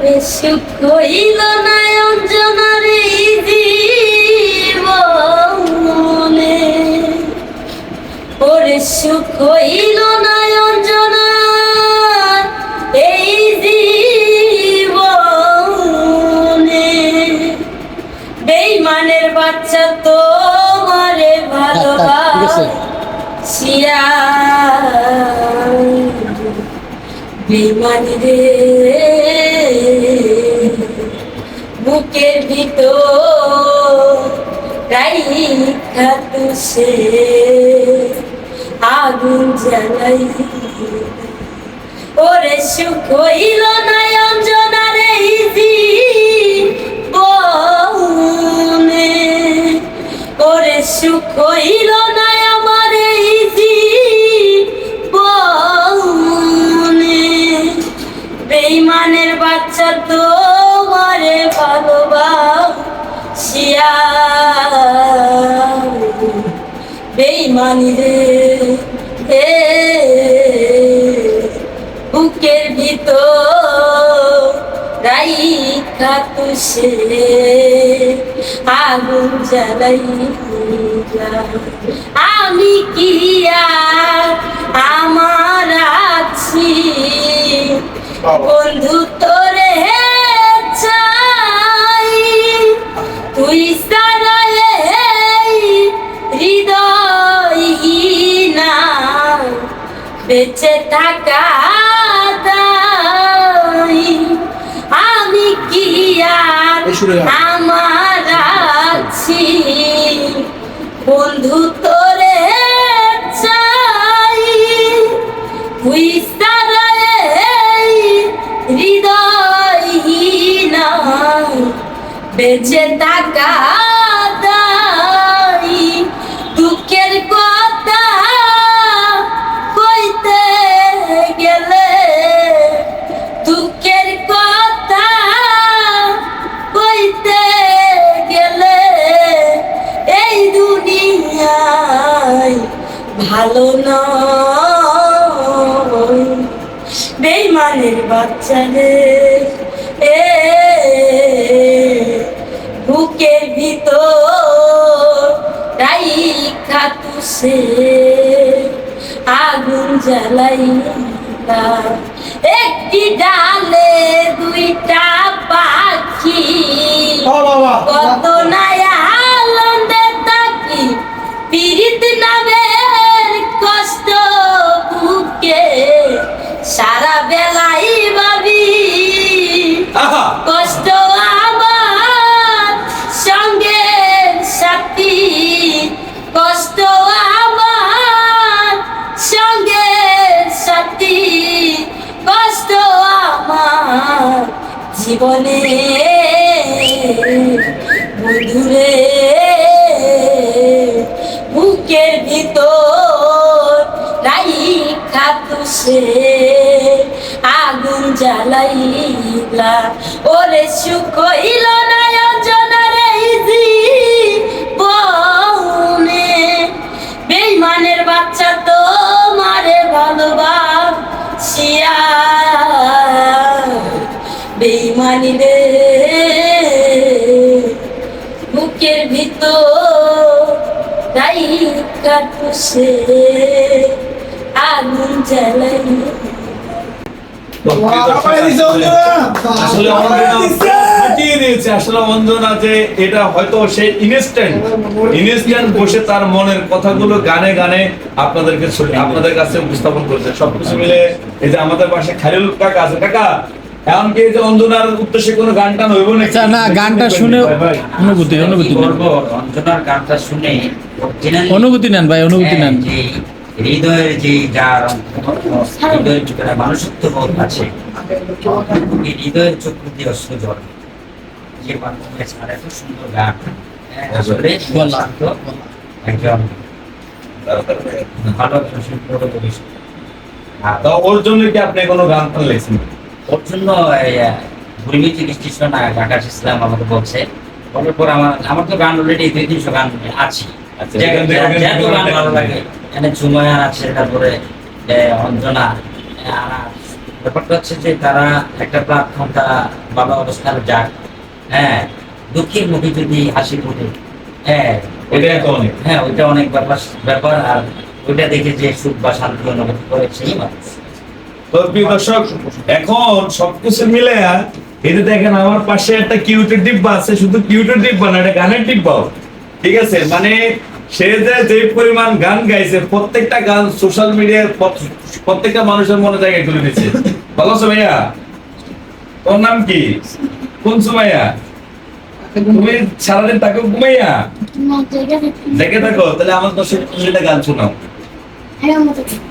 ওরে সুখ হইল না অঞ্জনার এই জীবনে ওরে সুখ হইল না অঞ্জনার এই বেইমানের বাচ্চা তো মারে ভালোবাসিয়া বেইমানি রে বুকের ভিতর তুষে আগুন জ্বালাই। ওরে সুখ হইল না অঞ্জনা এই রে হে বুকের ভিতর রাইখা তুষে। আগুন জ্বালাই আমি কি আর আমার আছি? বন্ধু তোরে আমার আছি বন্ধু তোরে চাই। তুই হৃদয় বেঁচে থাকা বেইমানের বাচ্চা রে এ বুকের ভিতর রাইখা তুষে আগুন জ্বালাই একটি ডালে দুইটা জীবনে মধুরে বুকের ভিতর রাইখা তুষে আগুন জ্বালাইলা। ওরে সুখ বুকের ভিতর আগুন জ্বালাই। আসলে আসলে অঞ্জনা যে এটা হয়তো সে ইনস্ট্যান্ট ইনস্ট্যান্ট বসে তার মনের কথাগুলো গানে গানে আপনাদেরকে আপনাদের কাছে উপস্থাপন করছে। সবকিছু মিলে এই যে আমাদের পাশে খালিল কাকা আছে। কাকা এমনকি যে অঞ্জনার উদ্দেশ্যে কোনো গান টান হইব না আচ্ছা, না, গানটা শুনে অনুভূতি অনুভূতি অঞ্জনার গানটা শুনে অনুভূতি নেন ভাই অনুভূতি হ্যাঁ, নেন। হৃদয়ের যে যার হৃদয়ের ভিতরে মানুষত্ব বোধ আছে এই হৃদয়ের দিয়ে অশ্রু জল যে মাধ্যমে ছাড়া এত সুন্দর গান হ্যাঁ, আসলে একজন ভালো একজন শিল্পী ওর জন্য কি আপনি কোনো গান লেখছেন? ওর জন্য ভূমি স্টেশন আকাশ ইসলাম আমাকে বলছে। বলার পর আমার আমার তো গান অলরেডি দুই তিনশো গান আছে। যে- এখান থেকে- যে- এখান যে থেকে তো গান ভালো লাগে এখানে জুমায়ান আছে তারপরে অঞ্জনা ব্যাপারটা হচ্ছে যে তারা একটা প্ল্যাটফর্ম তারা ভালো অবস্থানে যাক। হ্যাঁ দুঃখের মুখে যদি হাসি ফুটে হ্যাঁ। হ্যাঁ ওইটা অনেক ব্যাপার ব্যাপার। আর ওইটা দেখে যে সুখ বা শান্তি অনুভূতি করে সেই মানুষ। তো প্রিয় দর্শক এখন সবকিছু মিলে যে দেখেন আমার পাশে একটা কিউটের ডিব্বা আছে শুধু কিউটের ডিব্বা না এটা গানের ডিব্বাও। ঠিক আছে? মানে সে যে যে পরিমাণ গান গাইছে প্রত্যেকটা গান সোশ্যাল মিডিয়ায় প্রত্যেকটা মানুষের মনে জায়গায় তুলে দিচ্ছে ভালো আছো ভাইয়া? তোর নাম কি? কোন সুমাইয়া তুমি সারাদিন থাকো ঘুমাইয়া? দেখে থাকো তাহলে আমার দর্শক গান শোনাও।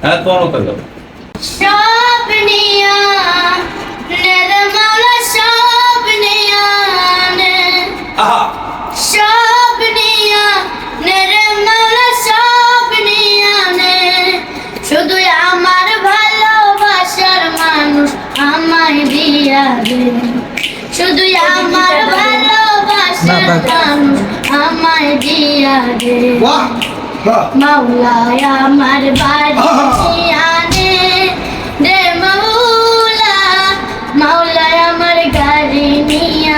হ্যাঁ তোমার মতো শুধু আমার ভালোবাসার মানুষ আমায় দিয়া দে মাওলায় আমার বাড়ি মাওলায় আমার গাড়ি নিয়ে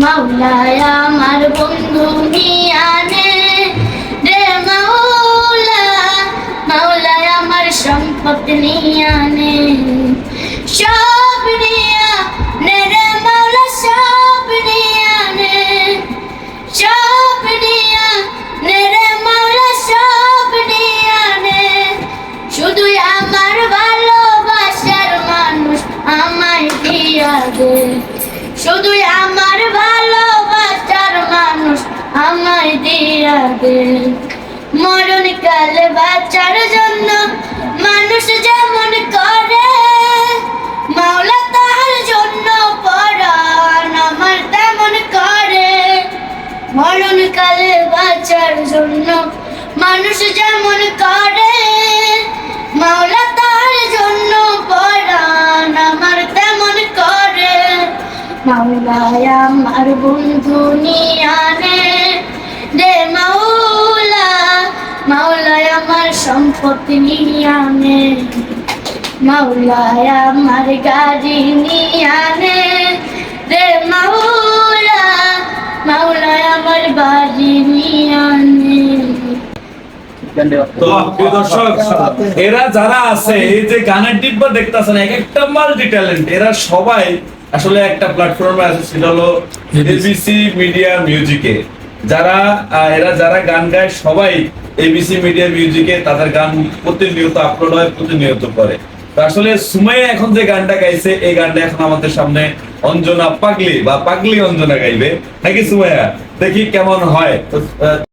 মাওলায় আমায় দিয়া মরণ কালে বাঁচার জন্য মানুষ যেমন করে, মাওলা তার জন্য পরাণ আমার তেমন করে। মরণ কালে বাঁচার জন্য মানুষ যেমন করে, মাওলা তার জন্য পরাণ আমার তেমন করে। মাওলায় আমার বন্ধু নিয়ানে রে মাওলা মাওলায় আমার সম্পত্তি নিয়ানে মাওলায় আমার গাড়ি নিয়ানে রে মাওলা মাওলায় আমার বাড়ি নিয়ানে তো প্রিয় দর্শক এরা যারা আছে এই যে গানের ডিব্বা দেখতেছেন এক একটা মাল্টি ট্যালেন্ট। এরা সবাই আসলে একটা প্ল্যাটফর্মে আছে সেটা হলো এবিসি মিডিয়া মিউজিকে যারা এরা যারা গান গায়, সবাই এবিসি মিডিয়া মিউজিকে তাদের গান প্রতিনিয়ত আপলোড হয়, প্রতিনিয়ত করে। আসলে সুমাইয়া এখন যে গানটা গাইছে, এই গানটা এখন আমাদের সামনে অঞ্জনা পাগলি বা পাগলি অঞ্জনা গাইবে। নাকি সুমাইয়া? দেখি কেমন হয়।